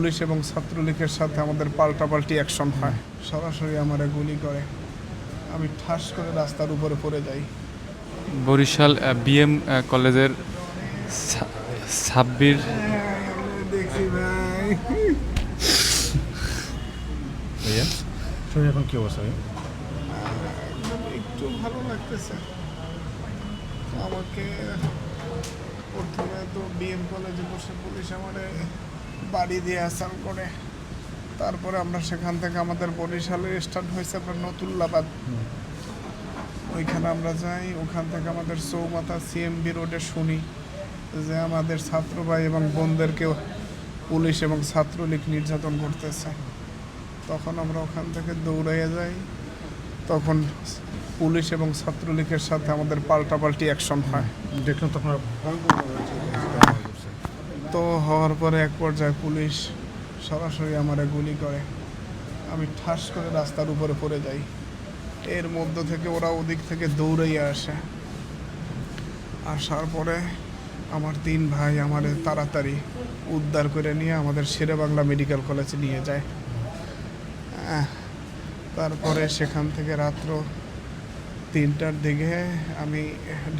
Police এবং ছাত্রলীগের সাথে আমাদের পাল্টাপাল্টি অ্যাকশন হয়। সরাসরি আমারে গুলি করে। আমি ঠাস করে রাস্তার উপরে পড়ে যাই। বরিশাল বিএম কলেজের ছাব্বির দেখি ভাই। ভাইয়া শরীর এখন কি অবস্থা ভাই একটু ভালো লাগতেছে। আমাকে প্রথমে তো বিএম কলেজে বসে পুলিশ আমারে বাড়ি দিয়ে আসাম করে। তারপরে আমরা সেখান থেকে আমাদের বরিশালে স্টার্ট হয়েছে আপনার নতুল্লাবাদ। ওইখানে আমরা যাই, ওখান থেকে আমাদের চৌমাথা সিএমবি রোডে শুনি যে আমাদের ছাত্র ভাই এবং বোনদেরকে পুলিশ এবং ছাত্রলীগ নির্যাতন করতেছে। তখন আমরা ওখান থেকে দৌড়াইয়ে যাই। তখন পুলিশ এবং ছাত্রলীগের সাথে আমাদের পাল্টাপাল্টি অ্যাকশন হয়। দেখলাম তখন তো হওয়ার পরে এক পর্যায়ে পুলিশ সরাসরি আমারে গুলি করে। আমি ঠাস করে রাস্তার উপরে পড়ে যাই। এর মধ্য থেকে ওরা ওদিক থেকে দৌড়াইয়া আসে। আসার পরে আমার তিন ভাই আমার তাড়াতাড়ি উদ্ধার করে নিয়ে আমাদের শেরে বাংলা মেডিকেল কলেজে নিয়ে যায়। তারপরে সেখান থেকে রাত্র তিনটার দিকে আমি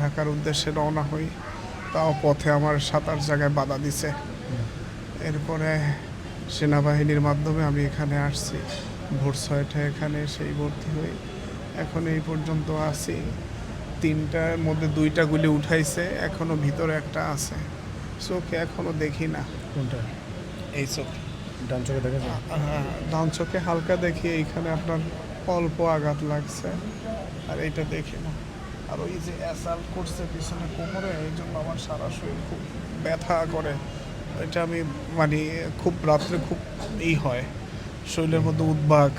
ঢাকার উদ্দেশ্যে রওনা হই। তাও পথে আমার সাত আট জায়গায় বাধা দিছে। এরপরে সেনাবাহিনীর মাধ্যমে আমি এখানে আসছি। ভোর ছয়টায় এখানে সেই ভর্তি হই। এখন এই পর্যন্ত আছি। তিনটার মধ্যে দুইটা গুলি উঠাইছে এখনও ভিতরে একটা আছে। চোখে এখনও দেখি না। কোনটা? এই চোখ। ডান চোখে দেখা যায় হ্যাঁ ডান চোখে হালকা দেখি। এইখানে আপনার অল্প আঘাত লাগছে। আর এইটা দেখি না। আর ওই যে অ্যাসাল্ট করছে পিছনে কোমরে এই জন্য আমার সারা শরীর খুব ব্যথা করে। এটা আমি মানে খুব রাত্রে খুব ই হয়। শরীরের মধ্যে উদ্বাগ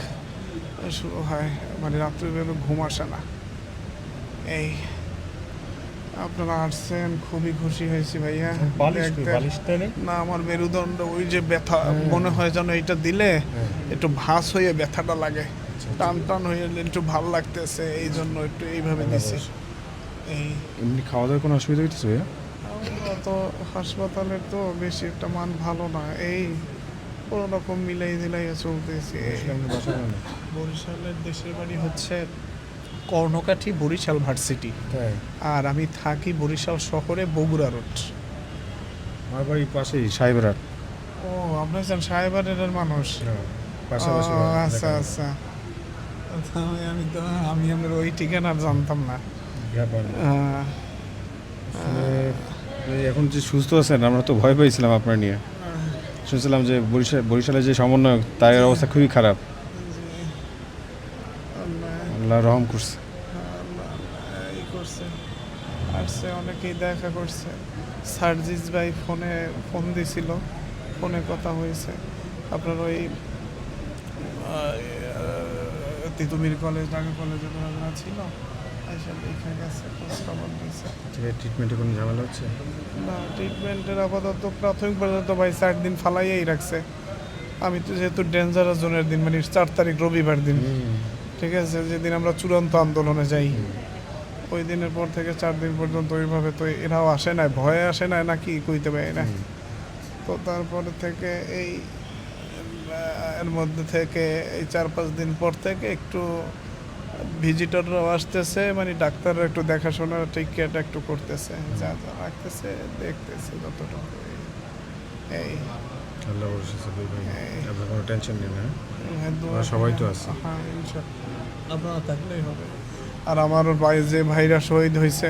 শুরু হয়। মানে রাত্রে ঘুম আসে না। এই আপনারা আসছেন খুবই খুশি হয়েছি ভাইয়া। নেই? না আমার মেরুদণ্ড ওই যে ব্যথা মনে হয় যেন এটা দিলে হ্যাঁ। একটু ভাস হয়ে ব্যথাটা লাগে। আচ্ছা, টান টান হয়ে একটু ভালো লাগতেছে এই জন্য একটু এইভাবে দিছি। এই এমনি খাওয়া দাওয়ার কোনো অসুবিধা হইতেছে ভাইয়া? তো হাসপাতালের তো বেশি একটা মান ভালো না। এই কোনো রকম মিলাই দিলাইয়া চলতেছে। বানান? বরিশালের দেশের বাড়ি হচ্ছে কর্ণকাঠি বরিশাল ভার্সিটি। আর আমি থাকি বরিশাল শহরে বগুড়া রোড। আমার বাড়ির পাশেই সাহেবের ও আপনার সাহেবারের মানুষ? বাড়ি, আচ্ছা আচ্ছা। আমি তো আমি আমার ওই ঠিকানা জানতাম না। এখন যে সুস্থ আছেন আমরা তো ভয় পেয়েছিলাম আপনার নিয়ে। শুনছিলাম যে বরিশাল বরিশালের যে সমন্বয়ক তার অবস্থা খুবই খারাপ। আল্লাহ- রহম করছে। আসছে অনেকেই দেখা করছে। সার্জিস ভাই ফোনে ফোন দিছিল ফোনে কথা হয়েছে। আপনার ওই তিতুমির কলেজ ঢাকা কলেজে ওরা ছিল। গেছে খোঁজ দিয়েছে ট্রিটমেন্টে কোনো ঝামেলা হচ্ছে? না ট্রিটমেন্টের আপাতত প্রাথমিক পর্যন্ত ভাই চার দিন ফালাইয়াই রাখছে। আমি তো যেহেতু ডেঞ্জারাস জোনের দিন মানে চার তারিখ রবিবার দিন। ঠিক আছে যেদিন আমরা চূড়ান্ত আন্দোলনে যাই। ওই দিনের পর থেকে চার দিন পর্যন্ত ওইভাবে তো এরাও আসে না ভয়ে আসে না নাকি কইতে পারি না। তো তারপরে থেকে এই এর মধ্যে থেকে এই চার পাঁচ দিন পর থেকে একটু ভিজিটররাও আসতেছে মানে ডাক্তাররা একটু দেখাশোনা ঠিক কেয়ারটা একটু করতেছে যা যা রাখতেছে দেখতেছে যতটুকু এই- আল্লাহ ভাই আপনার কোনো টেনশন নেই না? হ্যাঁ, সবাই তো আছি। হ্যাঁ। আপনারা থাকলেই হবে। আর আমার ভাই যে ভাইরা শহীদ হয়েছে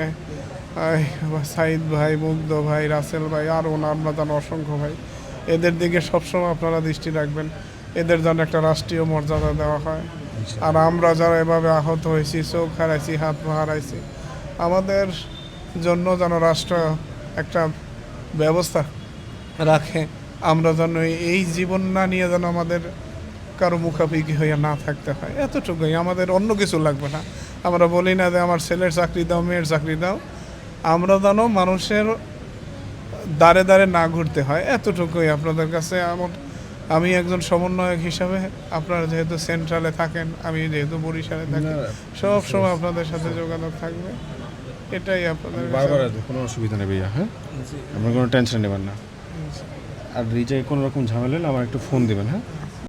সাইদ ভাই মুগ্ধ ভাই রাসেল ভাই আর ওনার আমরা জানো অসংখ্য ভাই। এদের দিকে সবসময় আপনারা দৃষ্টি রাখবেন। এদের যেন একটা রাষ্ট্রীয় মর্যাদা দেওয়া হয়। আর আমরা যারা এভাবে আহত হয়েছি, চোখ হারাইছি, হাত হারাইছি, আমাদের জন্য যেন রাষ্ট্র একটা ব্যবস্থা রাখে, আমরা যেন এই জীবন না নিয়ে যেন আমাদের কারও মুখাপিকি হইয়া না থাকতে হয়। এতটুকুই। আমাদের অন্য কিছু লাগবে না। আমরা বলি না যে আমার ছেলের চাকরি দাও, মেয়ের চাকরি দাও। আমরা যেন মানুষের দাঁড়ে দাঁড়ে না ঘুরতে হয়। এতটুকুই আপনাদের কাছে। আমার আমি একজন সমন্বয়ক হিসাবে আপনারা যেহেতু সেন্ট্রালে থাকেন আমি যেহেতু বরিশালে থাকি সব সময় আপনাদের সাথে যোগাযোগ থাকবে। এটাই আপনাদের বারবার আসবে, কোনো অসুবিধা নেই ভাইয়া হ্যাঁ? আপনার কোনো টেনশন নেবেন না। আর রিচায় কোনো রকম ঝামেলা হলে আমার একটু ফোন দেবেন হ্যাঁ?